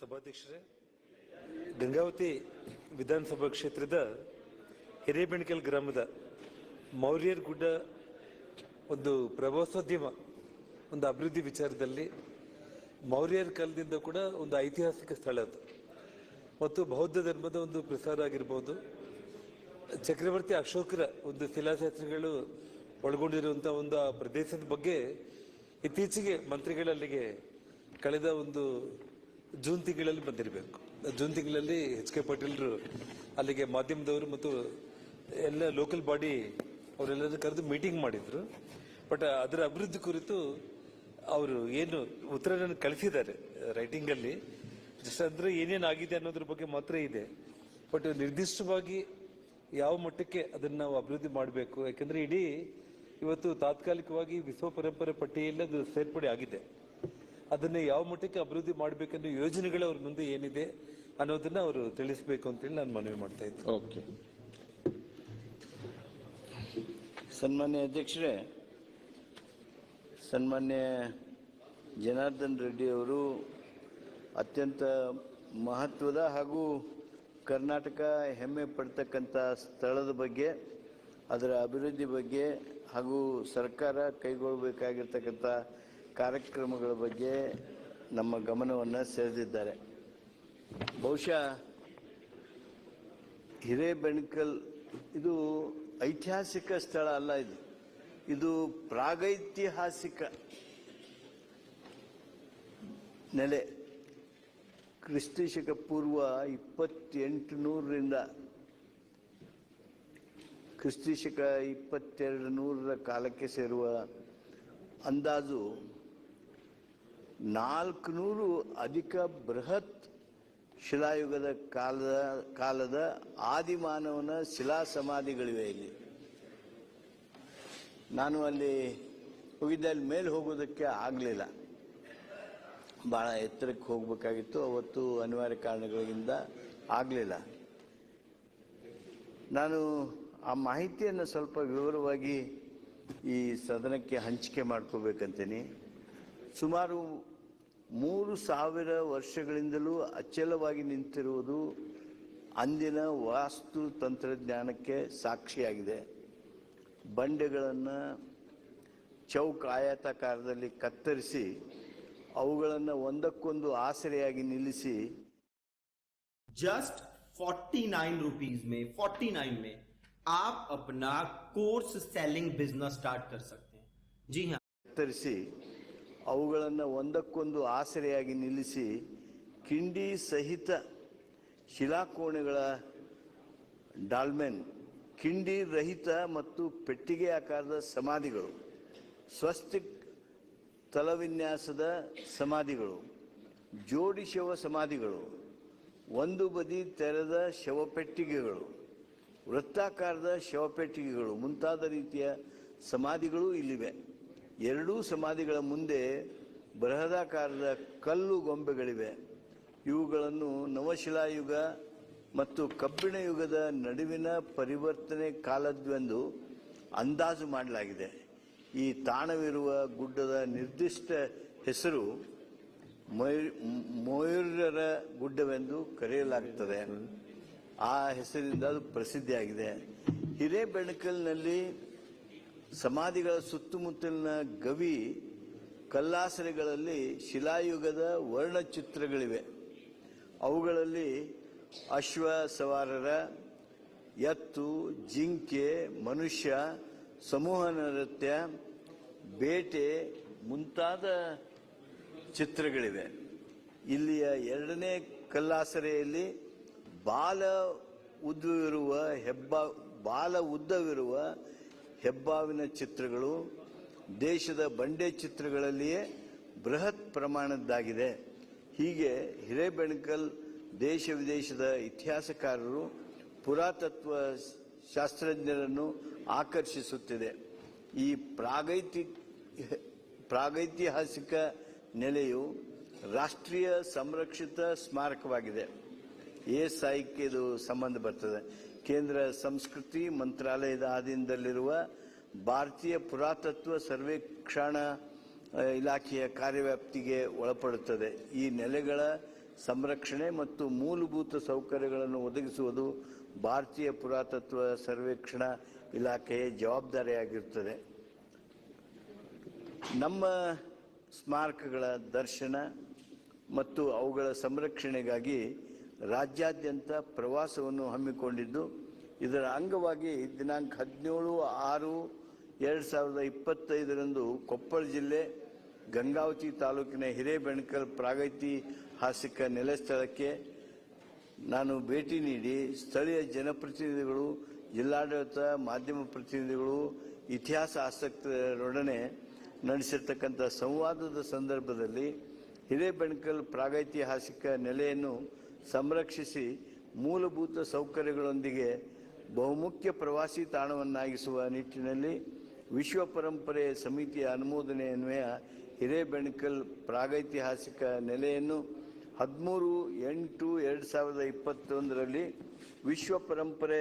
ಸಭಾಧ್ಯಕ್ಷರೇ ಗಂಗಾವತಿ ವಿಧಾನಸಭಾ ಕ್ಷೇತ್ರದ ಹಿರೇಬೆಣಕಲ್ ಗ್ರಾಮದ ಮೌರ್ಯರ್ ಗುಡ್ಡ ಒಂದು ಪ್ರವಾಸೋದ್ಯಮ, ಒಂದು ಅಭಿವೃದ್ಧಿ ವಿಚಾರದಲ್ಲಿ ಮೌರ್ಯರ್ ಕಾಲದಿಂದ ಕೂಡ ಒಂದು ಐತಿಹಾಸಿಕ ಸ್ಥಳ ಅದು. ಮತ್ತು ಬೌದ್ಧ ಧರ್ಮದ ಒಂದು ಪ್ರಸಾರ ಆಗಿರ್ಬೋದು. ಚಕ್ರವರ್ತಿ ಅಶೋಕರ ಒಂದು ಶಿಲಾಶಾಸ್ತ್ರಗಳು ಒಳಗೊಂಡಿರುವಂಥ ಒಂದು ಆ ಪ್ರದೇಶದ ಬಗ್ಗೆ ಇತ್ತೀಚೆಗೆ ಮಂತ್ರಿಗಳಲ್ಲಿಗೆ ಕಳೆದ ಒಂದು ಜೂನ್ ತಿಂಗಳಲ್ಲಿ ಬಂದಿರಬೇಕು. ಜೂನ್ ತಿಂಗಳಲ್ಲಿ ಎಚ್ ಕೆ ಪಾಟೀಲ್ರು ಅಲ್ಲಿಗೆ ಮಾಧ್ಯಮದವರು ಮತ್ತು ಎಲ್ಲ ಲೋಕಲ್ ಬಾಡಿ ಅವರೆಲ್ಲರೂ ಕರೆದು ಮೀಟಿಂಗ್ ಮಾಡಿದ್ರು. ಬಟ್ ಅದರ ಅಭಿವೃದ್ಧಿ ಕುರಿತು ಅವರು ಏನು ಉತ್ತರ ಕಳಿಸಿದ್ದಾರೆ ರೈಟಿಂಗಲ್ಲಿ ಜಸ್ಟ್ ಅಂದರೆ ಏನೇನು ಆಗಿದೆ ಅನ್ನೋದ್ರ ಬಗ್ಗೆ ಮಾತ್ರ ಇದೆ. ಬಟ್ ನಿರ್ದಿಷ್ಟವಾಗಿ ಯಾವ ಮಟ್ಟಕ್ಕೆ ಅದನ್ನು ನಾವು ಅಭಿವೃದ್ಧಿ ಮಾಡಬೇಕು, ಯಾಕೆಂದರೆ ಇಡೀ ಇವತ್ತು ತಾತ್ಕಾಲಿಕವಾಗಿ ವಿಶ್ವ ಪರಂಪರೆ ಪಟ್ಟಿಯಲ್ಲಿ ಅದು ಸೇರ್ಪಡೆ ಆಗಿದೆ. ಅದನ್ನ ಯಾವ ಮಟ್ಟಕ್ಕೆ ಅಭಿವೃದ್ಧಿ ಮಾಡಬೇಕನ್ನೋ ಯೋಜನೆಗಳು ಅವ್ರ ಮುಂದೆ ಏನಿದೆ ಅನ್ನೋದನ್ನ ಅವರು ತಿಳಿಸ್ಬೇಕು ಅಂತೇಳಿ ನಾನು ಮನವಿ ಮಾಡ್ತಾ ಇದ್ದೆ. ಓಕೆ. ಸನ್ಮಾನ್ಯ ಅಧ್ಯಕ್ಷರೇ ಸನ್ಮಾನ್ಯ ಜನಾರ್ದನ್ ರೆಡ್ಡಿ ಅವರು ಅತ್ಯಂತ ಮಹತ್ವದ ಹಾಗೂ ಕರ್ನಾಟಕ ಹೆಮ್ಮೆ ಪಡ್ತಕ್ಕಂಥ ಸ್ಥಳದ ಬಗ್ಗೆ ಅದರ ಅಭಿವೃದ್ಧಿ ಬಗ್ಗೆ ಹಾಗೂ ಸರ್ಕಾರ ಕೈಗೊಳ್ಳಬೇಕಾಗಿರ್ತಕ್ಕಂಥ ಕಾರ್ಯಕ್ರಮಗಳ ಬಗ್ಗೆ ನಮ್ಮ ಗಮನವನ್ನು ಸೆಳೆದಿದ್ದಾರೆ. ಬಹುಶಃ ಹಿರೇಬೆಣಕಲ್ ಇದು ಐತಿಹಾಸಿಕ ಸ್ಥಳ ಅಲ್ಲ ಇದು. ಇದು ಪ್ರಾಗೈತಿಹಾಸಿಕ ನೆಲೆ. ಕ್ರಿಸ್ತಶಕ ಪೂರ್ವ ಇಪ್ಪತ್ತೆಂಟು ನೂರರಿಂದ ಕ್ರಿಸ್ತಶಕ ಇಪ್ಪತ್ತೆರಡು ನೂರರ ಕಾಲಕ್ಕೆ ಸೇರುವ ಅಂದಾಜು ನಾಲ್ಕುನೂರು ಅಧಿಕ ಬೃಹತ್ ಶಿಲಾಯುಗದ ಕಾಲದ ಕಾಲದ ಆದಿಮಾನವನ ಶಿಲಾ ಸಮಾಧಿಗಳಿವೆ ಇಲ್ಲಿ. ನಾನು ಅಲ್ಲಿ ಹೋಗಿದ್ದೆ ಅಲ್ಲಿ ಮೇಲೆ ಹೋಗೋದಕ್ಕೆ ಆಗಲಿಲ್ಲ. ಭಾಳ ಎತ್ತರಕ್ಕೆ ಹೋಗಬೇಕಾಗಿತ್ತು, ಅವತ್ತು ಅನಿವಾರ್ಯ ಕಾರಣಗಳಿಂದ ಆಗಲಿಲ್ಲ. ನಾನು ಆ ಮಾಹಿತಿಯನ್ನು ಸ್ವಲ್ಪ ವಿವರವಾಗಿ ಈ ಸದನಕ್ಕೆ ಹಂಚಿಕೆ ಮಾಡ್ಕೋಬೇಕಂತೀನಿ. ಸುಮಾರು ಮೂರು ಸಾವಿರ ವರ್ಷಗಳಿಂದಲೂ ಅಚಲವಾಗಿ ನಿಂತಿರುವುದು ಅಂದಿನ ವಾಸ್ತು ತಂತ್ರಜ್ಞಾನಕ್ಕೆ ಸಾಕ್ಷಿಯಾಗಿದೆ ಬಂಡೆಗಳನ್ನು ಚೌಕ ಆಯತಾಕಾರದಲ್ಲಿ ಕತ್ತರಿಸಿ ಅವುಗಳನ್ನು ಒಂದಕ್ಕೊಂದು ಆಸರೆಯಾಗಿ ನಿಲ್ಲಿಸಿ जस्ट 49 रुपीस में 49 में आप अपना कोर्स सेलिंग बिजनेस स्टार्ट कर सकते हैं जी हाँ ಕತ್ತರಿಸಿ ಅವುಗಳನ್ನು ಒಂದಕ್ಕೊಂದು ಆಸರೆಯಾಗಿ ನಿಲ್ಲಿಸಿ ಕಿಂಡಿ ಸಹಿತ ಶಿಲಾಕೋಣೆಗಳ ಡಾಲ್ಮೆನ್, ಕಿಂಡಿ ರಹಿತ ಮತ್ತು ಪೆಟ್ಟಿಗೆ ಆಕಾರದ ಸಮಾಧಿಗಳು, ಸ್ವಸ್ತಿಕ್ ತಲವಿನ್ಯಾಸದ ಸಮಾಧಿಗಳು, ಜೋಡಿ ಶವ ಸಮಾಧಿಗಳು, ಒಂದು ಬದಿ ತೆರೆದ ಶವಪೆಟ್ಟಿಗೆಗಳು ವೃತ್ತಾಕಾರದ ಶವಪೆಟ್ಟಿಗೆಗಳು ಮುಂತಾದ ರೀತಿಯ ಸಮಾಧಿಗಳು ಇಲ್ಲಿವೆ. ಎರಡೂ ಸಮಾಧಿಗಳ ಮುಂದೆ ಬೃಹದಾಕಾರದ ಕಲ್ಲು ಗೊಂಬೆಗಳಿವೆ. ಇವುಗಳನ್ನು ನವಶಿಲಾಯುಗ ಮತ್ತು ಕಬ್ಬಿಣ ಯುಗದ ನಡುವಿನ ಪರಿವರ್ತನೆ ಕಾಲದ್ವೆಂದು ಅಂದಾಜು ಮಾಡಲಾಗಿದೆ. ಈ ತಾಣವಿರುವ ಗುಡ್ಡದ ನಿರ್ದಿಷ್ಟ ಹೆಸರು ಮೊಯ್- ಮೊಯೂರರ ಗುಡ್ಡವೆಂದು ಕರೆಯಲಾಗುತ್ತದೆ ಆ ಹೆಸರಿಂದ ಅದು ಪ್ರಸಿದ್ಧಿಯಾಗಿದೆ. ಹಿರೇಬೆಣಕಲ್ನಲ್ಲಿ ಸಮಾಧಿಗಳ ಸುತ್ತಮುತ್ತಲಿನ ಗವಿ ಕಲ್ಲಾಸರೆಗಳಲ್ಲಿ ಶಿಲಾಯುಗದ ವರ್ಣಚಿತ್ರಗಳಿವೆ. ಅವುಗಳಲ್ಲಿ ಅಶ್ವ ಸವಾರರ, ಎತ್ತು, ಜಿಂಕೆ, ಮನುಷ್ಯ, ಸಮೂಹ ನೃತ್ಯ, ಬೇಟೆ ಮುಂತಾದ ಚಿತ್ರಗಳಿವೆ. ಇಲ್ಲಿಯ ಎರಡನೇ ಕಲ್ಲಾಸರೆಯಲ್ಲಿ ಬಾಲ ಉದ್ದವಿರುವ ಹೆಬ್ಬ, ಬಾಲ ಉದ್ದವಿರುವ ಹೆಬ್ಬಾವಿನ ಚಿತ್ರಗಳು ದೇಶದ ಬಂಡೆ ಚಿತ್ರಗಳಲ್ಲಿಯೇ ಬೃಹತ್ ಪ್ರಮಾಣದ್ದಾಗಿದೆ. ಹೀಗೆ ಹಿರೇಬೆಣಕಲ್ ದೇಶ ವಿದೇಶದ ಇತಿಹಾಸಕಾರರು ಪುರಾತತ್ವ ಶಾಸ್ತ್ರಜ್ಞರನ್ನು ಆಕರ್ಷಿಸುತ್ತಿದೆ. ಈ ಪ್ರಾಗೈತಿ ಪ್ರಾಗೈತಿಹಾಸಿಕ ನೆಲೆಯು ರಾಷ್ಟ್ರೀಯ ಸಂರಕ್ಷಿತ ಸ್ಮಾರಕವಾಗಿದೆ. ಎ ಇದು ಸಂಬಂಧ ಬರ್ತದೆ. ಕೇಂದ್ರ ಸಂಸ್ಕೃತಿ ಮಂತ್ರಾಲಯದ ಆಧೀನದಲ್ಲಿರುವ ಭಾರತೀಯ ಪುರಾತತ್ವ ಸರ್ವೇಕ್ಷಣಾ ಇಲಾಖೆಯ ಕಾರ್ಯವ್ಯಾಪ್ತಿಗೆ ಒಳಪಡುತ್ತದೆ. ಈ ನೆಲೆಗಳ ಸಂರಕ್ಷಣೆ ಮತ್ತು ಮೂಲಭೂತ ಸೌಕರ್ಯಗಳನ್ನು ಒದಗಿಸುವುದು ಭಾರತೀಯ ಪುರಾತತ್ವ ಸರ್ವೇಕ್ಷಣಾ ಇಲಾಖೆಯ ಜವಾಬ್ದಾರಿಯಾಗಿರುತ್ತದೆ. ನಮ್ಮ ಸ್ಮಾರಕಗಳ ದರ್ಶನ ಮತ್ತು ಅವುಗಳ ಸಂರಕ್ಷಣೆಗಾಗಿ ರಾಜ್ಯಾದ್ಯಂತ ಪ್ರವಾಸವನ್ನು ಹಮ್ಮಿಕೊಂಡಿದ್ದು, ಇದರ ಅಂಗವಾಗಿ ದಿನಾಂಕ ಹದಿನೇಳು, ಆರು, ಎರಡು ಸಾವಿರದ ಇಪ್ಪತ್ತೈದರಂದು ಕೊಪ್ಪಳ ಜಿಲ್ಲೆ ಗಂಗಾವತಿ ತಾಲೂಕಿನ ಹಿರೇಬೆಣಕಲ್ ಪ್ರಾಗೈತಿಹಾಸಿಕ ನೆಲೆಸ್ಥಳಕ್ಕೆ ನಾನು ಭೇಟಿ ನೀಡಿ ಸ್ಥಳೀಯ ಜನಪ್ರತಿನಿಧಿಗಳು, ಜಿಲ್ಲಾಡಳಿತ, ಮಾಧ್ಯಮ ಪ್ರತಿನಿಧಿಗಳು, ಇತಿಹಾಸ ಆಸಕ್ತರೊಡನೆ ನಡೆಸಿರ್ತಕ್ಕಂಥ ಸಂವಾದದ ಸಂದರ್ಭದಲ್ಲಿ ಹಿರೇಬೆಣಕಲ್ ಪ್ರಾಗೈತಿಹಾಸಿಕ ನೆಲೆಯನ್ನು ಸಂರಕ್ಷಿಸಿ ಮೂಲಭೂತ ಸೌಕರ್ಯಗಳೊಂದಿಗೆ ಬಹುಮುಖ್ಯ ಪ್ರವಾಸಿ ತಾಣವನ್ನಾಗಿಸುವ ನಿಟ್ಟಿನಲ್ಲಿ ವಿಶ್ವ ಪರಂಪರೆ ಸಮಿತಿಯ ಅನುಮೋದನೆಯನ್ವಯ ಹಿರೇಬೆಣಕಲ್ ಪ್ರಾಗೈತಿಹಾಸಿಕ ನೆಲೆಯನ್ನು ಹದಿಮೂರು ಎಂಟು ಎರಡು ಸಾವಿರದ ಇಪ್ಪತ್ತೊಂದರಲ್ಲಿ ವಿಶ್ವ ಪರಂಪರೆ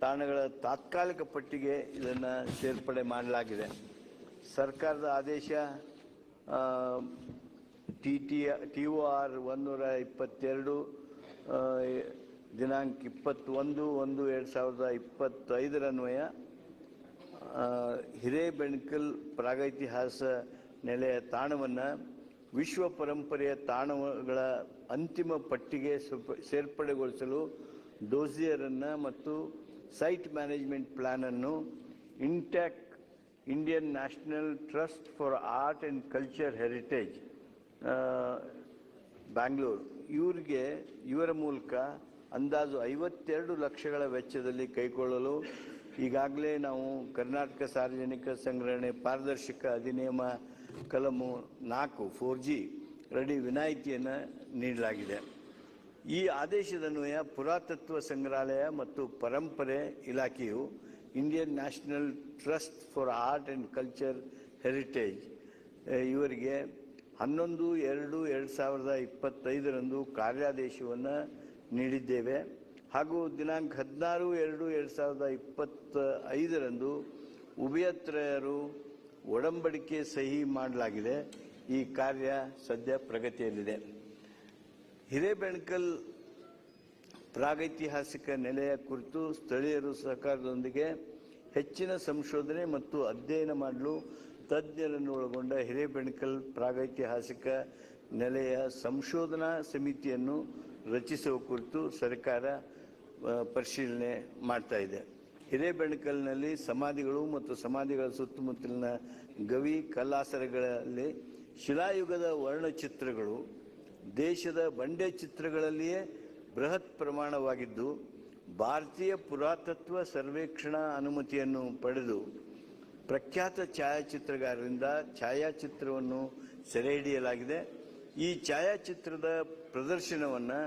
ತಾಣಗಳ ತಾತ್ಕಾಲಿಕ ಪಟ್ಟಿಗೆ ಇದನ್ನು ಸೇರ್ಪಡೆ ಮಾಡಲಾಗಿದೆ. ಸರ್ಕಾರದ ಆದೇಶ T T T O R ಒಂದೂರ ಇಪ್ಪತ್ತೆರಡು ದಿನಾಂಕ ಇಪ್ಪತ್ತೊಂದು ಒಂದು ಎರಡು ಸಾವಿರದ ಇಪ್ಪತ್ತೈದರನ್ವಯ ಹಿರೇ ಹಿರೇಬೆಣಕಲ್ ಪ್ರಾಗೈತಿಹಾಸ ನೆಲೆಯ ತಾಣವನ್ನು ವಿಶ್ವ ಪರಂಪರೆಯ ತಾಣಗಳ ಅಂತಿಮ ಪಟ್ಟಿಗೆ ಸೇರ್ಪಡೆಗೊಳಿಸಲು ಡೋಸಿಯರನ್ನು ಮತ್ತು site management ಪ್ಲ್ಯಾನನ್ನು INTACH Indian national trust for art and culture heritage Bangalore. ಇವರಿಗೆ, ಇವರ ಮೂಲಕ ಅಂದಾಜು ಐವತ್ತೆರಡು ಲಕ್ಷಗಳ ವೆಚ್ಚದಲ್ಲಿ ಕೈಗೊಳ್ಳಲು ಈಗಾಗಲೇ ನಾವು ಕರ್ನಾಟಕ ಸಾರ್ವಜನಿಕ ಸಂಗ್ರಹಣೆ ಪಾರದರ್ಶಕ ಅಧಿನಿಯಮ ಕಲಮು ನಾಲ್ಕು ಫೋರ್ ಜಿ ರಡಿ ವಿನಾಯಿತಿಯನ್ನು ನೀಡಲಾಗಿದೆ. ಈ ಆದೇಶದನ್ವಯ ಪುರಾತತ್ವ ಸಂಗ್ರಹಾಲಯ ಮತ್ತು ಪರಂಪರೆ ಇಲಾಖೆಯು Indian national trust for art and culture heritage ಇವರಿಗೆ ಹನ್ನೊಂದು, ಎರಡು ಎರಡು ಸಾವಿರದ ಇಪ್ಪತ್ತೈದರಂದು ಕಾರ್ಯಾದೇಶವನ್ನು ನೀಡಿದ್ದೇವೆ. ಹಾಗೂ ದಿನಾಂಕ ಹದಿನಾರು, ಎರಡು ಎರಡು ಸಾವಿರದ ಇಪ್ಪತ್ತ ಐದರಂದು ಉಭಯತ್ರಯರು ಒಡಂಬಡಿಕೆ ಸಹಿ ಮಾಡಲಾಗಿದೆ. ಈ ಕಾರ್ಯ ಸದ್ಯ ಪ್ರಗತಿಯಲ್ಲಿದೆ. ಹಿರೇಬೆಣಕಲ್ ಪ್ರಾಗೈತಿಹಾಸಿಕ ನೆಲೆಯ ಕುರಿತು ಸ್ಥಳೀಯರು ಸಹಕಾರದೊಂದಿಗೆ ಹೆಚ್ಚಿನ ಸಂಶೋಧನೆ ಮತ್ತು ಅಧ್ಯಯನ ಮಾಡಲು ತಜ್ಞರನ್ನು ಒಳಗೊಂಡ ಹಿರೇಬೆಣಕಲ್ ಪ್ರಾಗೈತಿಹಾಸಿಕ ನೆಲೆಯ ಸಂಶೋಧನಾ ಸಮಿತಿಯನ್ನು ರಚಿಸುವ ಕುರಿತು ಸರ್ಕಾರ ಪರಿಶೀಲನೆ ಮಾಡ್ತಾ ಇದೆ. ಹಿರೇಬೆಣಕಲ್ನಲ್ಲಿ ಸಮಾಧಿಗಳು ಮತ್ತು ಸಮಾಧಿಗಳ ಸುತ್ತಮುತ್ತಲಿನ ಗವಿ, ಕಲ್ಲಾಸರಗಳಲ್ಲಿ ಶಿಲಾಯುಗದ ವರ್ಣಚಿತ್ರಗಳು ದೇಶದ ಬಂಡೆ ಚಿತ್ರಗಳಲ್ಲಿಯೇ ಬೃಹತ್ ಪ್ರಮಾಣವಾಗಿದ್ದು, ಭಾರತೀಯ ಪುರಾತತ್ವ ಸರ್ವೇಕ್ಷಣಾ ಅನುಮತಿಯನ್ನು ಪಡೆದು ಪ್ರಖ್ಯಾತ ಛಾಯಾಚಿತ್ರಗಾರರಿಂದ ಛಾಯಾಚಿತ್ರವನ್ನು ಸೆರೆ ಹಿಡಿಯಲಾಗಿದೆ ಈ ಛಾಯಾಚಿತ್ರದ ಪ್ರದರ್ಶನವನ್ನು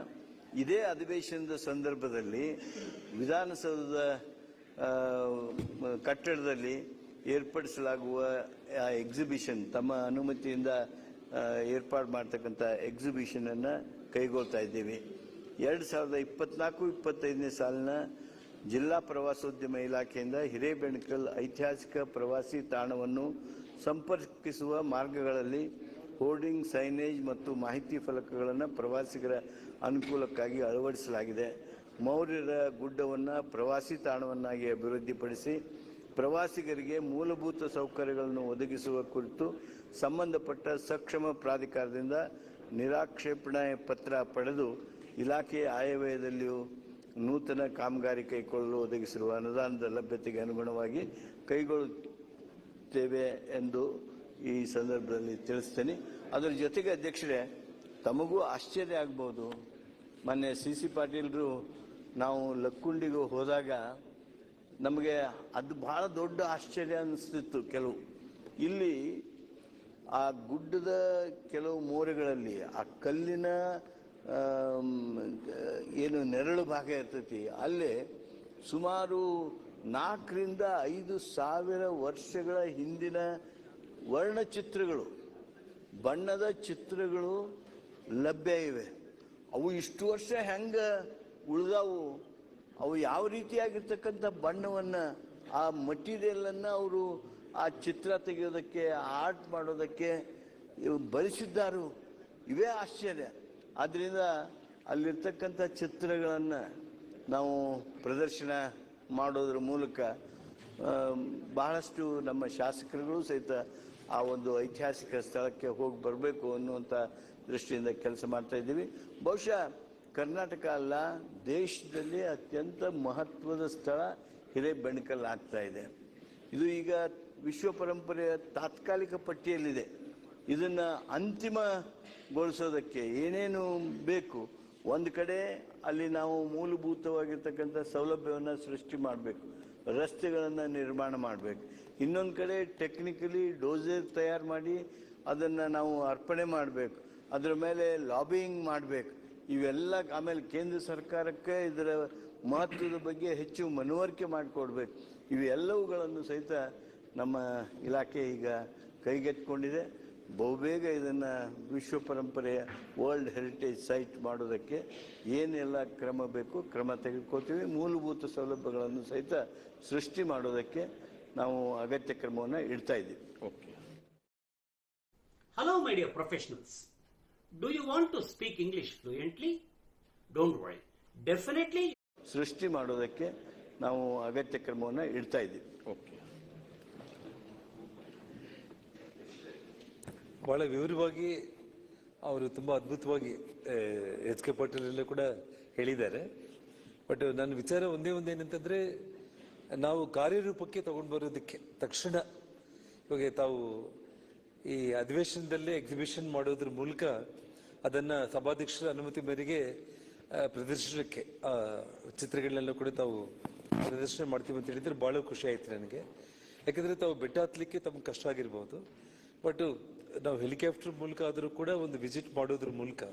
ಇದೇ ಅಧಿವೇಶನದ ಸಂದರ್ಭದಲ್ಲಿ ವಿಧಾನಸೌಧದ ಕಟ್ಟಡದಲ್ಲಿ ಏರ್ಪಡಿಸಲಾಗುವ ಎಕ್ಸಿಬಿಷನ್ ತಮ್ಮ ಅನುಮತಿಯಿಂದ ಏರ್ಪಾಡು ಮಾಡ್ತಕ್ಕಂಥ ಎಕ್ಸಿಬಿಷನನ್ನು ಕೈಗೊಳ್ತಾ ಇದ್ದೀವಿ. ಎರಡು ಸಾವಿರದ ಇಪ್ಪತ್ನಾಲ್ಕು, ಇಪ್ಪತ್ತೈದನೇ ಸಾಲಿನ ಜಿಲ್ಲಾ ಪ್ರವಾಸೋದ್ಯಮ ಇಲಾಖೆಯಿಂದ ಹಿರೇಬೆಣಕಲ್ ಐತಿಹಾಸಿಕ ಪ್ರವಾಸಿ ತಾಣವನ್ನು ಸಂಪರ್ಕಿಸುವ ಮಾರ್ಗಗಳಲ್ಲಿ ಹೋರ್ಡಿಂಗ್, ಸೈನೇಜ್ ಮತ್ತು ಮಾಹಿತಿ ಫಲಕಗಳನ್ನು ಪ್ರವಾಸಿಗರ ಅನುಕೂಲಕ್ಕಾಗಿ ಅಳವಡಿಸಲಾಗಿದೆ. ಮೌರ್ಯರ ಗುಡ್ಡವನ್ನು ಪ್ರವಾಸಿ ತಾಣವನ್ನಾಗಿ ಅಭಿವೃದ್ಧಿಪಡಿಸಿ ಪ್ರವಾಸಿಗರಿಗೆ ಮೂಲಭೂತ ಸೌಕರ್ಯಗಳನ್ನು ಒದಗಿಸುವ ಕುರಿತು ಸಂಬಂಧಪಟ್ಟ ಸಕ್ಷಮ ಪ್ರಾಧಿಕಾರದಿಂದ ನಿರಾಕ್ಷೇಪಣೆ ಪತ್ರ ಪಡೆದು ಇಲಾಖೆಯ ಆಯವ್ಯಯದಲ್ಲಿಯೂ ನೂತನ ಕಾಮಗಾರಿ ಕೈಗೊಳ್ಳಲು ಒದಗಿಸಿರುವ ಅನುದಾನದ ಲಭ್ಯತೆಗೆ ಅನುಗುಣವಾಗಿ ಕೈಗೊಳ್ಳುತ್ತೇವೆ ಎಂದು ಈ ಸಂದರ್ಭದಲ್ಲಿ ತಿಳಿಸ್ತೇನೆ. ಅದರ ಜೊತೆಗೆ ಅಧ್ಯಕ್ಷರೇ, ತಮಗೂ ಆಶ್ಚರ್ಯ ಆಗ್ಬೋದು. ಮೊನ್ನೆ ಸಿ ಸಿ ಪಾಟೀಲ್ರು ನಾವು ಲಕ್ಕುಂಡಿಗೆ ಹೋದಾಗ ನಮಗೆ ಅದು ಭಾಳ ದೊಡ್ಡ ಆಶ್ಚರ್ಯ ಅನಿಸ್ತಿತ್ತು ಕೆಲವು. ಇಲ್ಲಿ ಆ ಗುಡ್ಡದ ಕೆಲವು ಮೋರೆಗಳಲ್ಲಿ ಆ ಕಲ್ಲಿನ ಏನು ನೆರಳು ಭಾಗ ಇರ್ತೈತಿ. ಅಲ್ಲಿ ಸುಮಾರು ನಾಲ್ಕರಿಂದ ಐದು ಸಾವಿರ ವರ್ಷಗಳ ಹಿಂದಿನ ವರ್ಣಚಿತ್ರಗಳು, ಬಣ್ಣದ ಚಿತ್ರಗಳು ಲಭ್ಯ ಇವೆ. ಅವು ಇಷ್ಟು ವರ್ಷ ಹೆಂಗೆ ಉಳಿದಾವು? ಅವು ಯಾವ ರೀತಿಯಾಗಿರ್ತಕ್ಕಂಥ ಬಣ್ಣವನ್ನು, ಆ ಮಟೀರಿಯಲನ್ನು ಅವರು ಆ ಚಿತ್ರ ತೆಗೆಯೋದಕ್ಕೆ ಆರ್ಟ್ ಮಾಡೋದಕ್ಕೆ ಬಳಸಿದ್ದಾರು ಇವೇ ಆಶ್ಚರ್ಯ. ಆದ್ದರಿಂದ ಅಲ್ಲಿರ್ತಕ್ಕಂಥ ಚಿತ್ರಗಳನ್ನು ನಾವು ಪ್ರದರ್ಶನ ಮಾಡೋದ್ರ ಮೂಲಕ ಬಹಳಷ್ಟು ನಮ್ಮ ಶಾಸಕರುಗಳು ಸಹಿತ ಆ ಒಂದು ಐತಿಹಾಸಿಕ ಸ್ಥಳಕ್ಕೆ ಹೋಗಿ ಬರಬೇಕು ಅನ್ನುವಂಥ ದೃಷ್ಟಿಯಿಂದ ಕೆಲಸ ಮಾಡ್ತಾ ಇದ್ದೀವಿ. ಬಹುಶಃ ಕರ್ನಾಟಕ ಅಲ್ಲ, ದೇಶದಲ್ಲಿ ಅತ್ಯಂತ ಮಹತ್ವದ ಸ್ಥಳ ಹಿರೇಬೆಣಕಲ್ ಆಗ್ತಾ ಇದೆ. ಇದು ಈಗ ವಿಶ್ವ ಪರಂಪರೆಯ ತಾತ್ಕಾಲಿಕ ಪಟ್ಟಿಯಲ್ಲಿದೆ. ಇದನ್ನ ಅಂತಿಮಗೊಳಿಸೋದಕ್ಕೆ ಏನೇನು ಬೇಕು? ಒಂದು ಕಡೆ ಅಲ್ಲಿ ನಾವು ಮೂಲಭೂತವಾಗಿರ್ತಕ್ಕಂಥ ಸೌಲಭ್ಯವನ್ನು ಸೃಷ್ಟಿ ಮಾಡಬೇಕು, ರಸ್ತೆಗಳನ್ನು ನಿರ್ಮಾಣ ಮಾಡಬೇಕು. ಇನ್ನೊಂದು ಕಡೆ ಟೆಕ್ನಿಕಲಿ ಡೋಸೇಜ್ ತಯಾರು ಮಾಡಿ ಅದನ್ನು ನಾವು ಅರ್ಪಣೆ ಮಾಡಬೇಕು. ಅದರ ಮೇಲೆ ಲಾಬಿಯಿಂಗ್ ಮಾಡಬೇಕು. ಇವೆಲ್ಲ ಆಮೇಲೆ ಕೇಂದ್ರ ಸರ್ಕಾರಕ್ಕೆ ಇದರ ಮಹತ್ವದ ಬಗ್ಗೆ ಹೆಚ್ಚು ಮನವರಿಕೆ ಮಾಡಿಕೊಡ್ಬೇಕು. ಇವೆಲ್ಲವುಗಳನ್ನು ಸಹಿತ ನಮ್ಮ ಇಲಾಖೆ ಈಗ ಕೈಗೆತ್ತಿಕೊಂಡಿದೆ. ಬಹುಬೇಗ ಇದನ್ನು ವಿಶ್ವ ಪರಂಪರೆಯ ವರ್ಲ್ಡ್ ಹೆರಿಟೇಜ್ ಸೈಟ್ ಮಾಡೋದಕ್ಕೆ ಏನೆಲ್ಲ ಕ್ರಮ ಬೇಕು ಕ್ರಮ ತೆಗೆದುಕೊಳ್ತೀವಿ. ಮೂಲಭೂತ ಸೌಲಭ್ಯಗಳನ್ನು ಸಹಿತ ಸೃಷ್ಟಿ ಮಾಡೋದಕ್ಕೆ ನಾವು ಅಗತ್ಯ ಕ್ರಮವನ್ನು ಇಡ್ತಾ ಇದ್ದೀವಿ. Okay hello my dear professionals. Do you want to speak English fluently? Don't worry Definitely ಸೃಷ್ಟಿ ಮಾಡೋದಕ್ಕೆ ನಾವು ಅಗತ್ಯ ಕ್ರಮವನ್ನು ಇಡ್ತಾ ಇದ್ದೀವಿ. ಓಕೆ ಬಹಳ ವಿವರವಾಗಿ ಅವರು ತುಂಬ ಅದ್ಭುತವಾಗಿ ಎಚ್ ಕೆ ಪಾಟೀಲ್ ಕೂಡ ಹೇಳಿದ್ದಾರೆ. ಬಟ್ ನನ್ನ ವಿಚಾರ ಒಂದೇ ಒಂದೇನಂತಂದರೆ ನಾವು ಕಾರ್ಯರೂಪಕ್ಕೆ ತಗೊಂಡು ಬರೋದಕ್ಕೆ ತಕ್ಷಣ ಇವಾಗ ತಾವು ಈ ಅಧಿವೇಶನದಲ್ಲೇ ಎಕ್ಸಿಬಿಷನ್ ಮಾಡೋದ್ರ ಮೂಲಕ ಅದನ್ನ ಸಭಾಧ್ಯಕ್ಷರ ಅನುಮತಿ ಮೇರೆಗೆ ಪ್ರದರ್ಶನಕ್ಕೆ ಚಿತ್ರಗಳನ್ನೆಲ್ಲ ಕೂಡ ತಾವು ಪ್ರದರ್ಶನ ಮಾಡ್ತೀವಿ ಅಂತ ಹೇಳಿದ್ರೆ ಬಹಳ ಖುಷಿ ಆಯಿತು ನನಗೆ. ಯಾಕಂದ್ರೆ ತಾವು ಬೆಟ್ಟ ಹತ್ತಲಿಕ್ಕೆ ತಮ್ಗೆ ಕಷ್ಟ ಆಗಿರ್ಬೋದು. ಬಟ್ ನಾವು ಹೆಲಿಕಾಪ್ಟರ್ ಮೂಲಕ ಆದರೂ ಕೂಡ ಒಂದು ವಿಸಿಟ್ ಮಾಡೋದ್ರ ಮೂಲಕ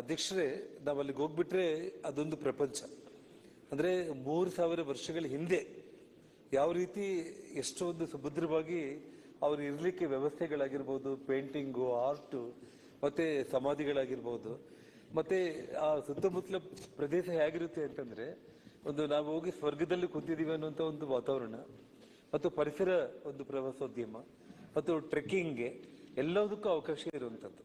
ಅಧ್ಯಕ್ಷರೇ ನಾವು ಅಲ್ಲಿಗೆ ಹೋಗ್ಬಿಟ್ರೆ ಅದೊಂದು ಪ್ರಪಂಚ. ಅಂದರೆ ಮೂರು ಸಾವಿರ ವರ್ಷಗಳ ಹಿಂದೆ ಯಾವ ರೀತಿ ಎಷ್ಟೊಂದು ಸುಭದ್ರವಾಗಿ ಅವರು ಇರಲಿಕ್ಕೆ ವ್ಯವಸ್ಥೆಗಳಾಗಿರ್ಬೋದು, ಪೇಂಟಿಂಗು, ಆರ್ಟು, ಮತ್ತು ಸಮಾಧಿಗಳಾಗಿರ್ಬೋದು, ಮತ್ತು ಆ ಸುತ್ತಮುತ್ತಲ ಪ್ರದೇಶ ಹೇಗಿರುತ್ತೆ ಅಂತಂದರೆ, ಒಂದು ನಾವು ಹೋಗಿ ಸ್ವರ್ಗದಲ್ಲಿ ಕೂತಿದ್ದೀವಿ ಅನ್ನುವಂಥ ಒಂದು ವಾತಾವರಣ, ಮತ್ತು ಪರಿಸರ ಒಂದು ಪ್ರವಾಸೋದ್ಯಮ ಮತ್ತು ಟ್ರೆಕ್ಕಿಂಗ್ಗೆ ಎಲ್ಲದಕ್ಕೂ ಅವಕಾಶ ಇರುವಂಥದ್ದು.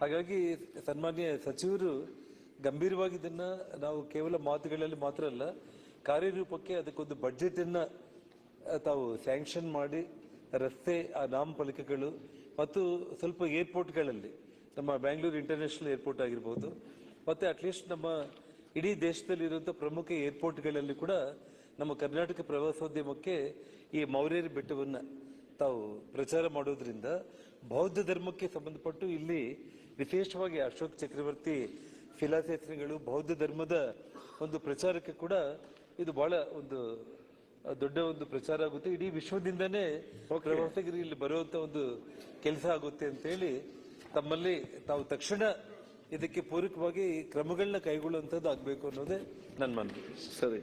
ಹಾಗಾಗಿ ಸನ್ಮಾನ್ಯ ಸಚಿವರು ಗಂಭೀರವಾಗಿ ಇದನ್ನು ನಾವು ಕೇವಲ ಮಾತುಗಳಲ್ಲಿ ಮಾತ್ರ ಅಲ್ಲ, ಕಾರ್ಯರೂಪಕ್ಕೆ ಅದಕ್ಕೊಂದು ಬಡ್ಜೆಟನ್ನು ತಾವು ಸ್ಯಾಂಕ್ಷನ್ ಮಾಡಿ, ರಸ್ತೆ, ಆ, ನಾಮಫಲಕಗಳು ಮತ್ತು ಸ್ವಲ್ಪ ಏರ್ಪೋರ್ಟ್ಗಳಲ್ಲಿ ನಮ್ಮ ಬ್ಯಾಂಗ್ಳೂರು ಇಂಟರ್ನ್ಯಾಷನಲ್ ಏರ್ಪೋರ್ಟ್ ಆಗಿರ್ಬೋದು, ಮತ್ತು ಅಟ್ಲೀಸ್ಟ್ ನಮ್ಮ ಇಡೀ ದೇಶದಲ್ಲಿರುವಂಥ ಪ್ರಮುಖ ಏರ್ಪೋರ್ಟ್ಗಳಲ್ಲಿ ಕೂಡ ನಮ್ಮ ಕರ್ನಾಟಕ ಪ್ರವಾಸೋದ್ಯಮಕ್ಕೆ ಈ ಮೌರ್ಯರ ಬೆಟ್ಟವನ್ನ ತಾವು ಪ್ರಚಾರ ಮಾಡೋದ್ರಿಂದ ಬೌದ್ಧ ಧರ್ಮಕ್ಕೆ ಸಂಬಂಧಪಟ್ಟು ಇಲ್ಲಿ ವಿಶೇಷವಾಗಿ ಅಶೋಕ್ ಚಕ್ರವರ್ತಿ ಶಿಲಾಶಾಸನಗಳು ಬೌದ್ಧ ಧರ್ಮದ ಒಂದು ಪ್ರಚಾರಕ್ಕೆ ಕೂಡ ಇದು ಬಹಳ ಒಂದು ದೊಡ್ಡ ಒಂದು ಪ್ರಚಾರ ಆಗುತ್ತೆ. ಇಡೀ ವಿಶ್ವದಿಂದನೇ ಪ್ರವಾಸಿಗರು ಇಲ್ಲಿ ಬರುವಂತ ಒಂದು ಕೆಲಸ ಆಗುತ್ತೆ ಅಂತ ಹೇಳಿ ತಮ್ಮಲ್ಲಿ ತಾವು ತಕ್ಷಣ ಇದಕ್ಕೆ ಪೂರಕವಾಗಿ ಕ್ರಮಗಳನ್ನ ಕೈಗೊಳ್ಳುವಂಥದ್ದು ಆಗಬೇಕು ಅನ್ನೋದೇ ನನ್ನ ಮನವಿ. ಸರಿ.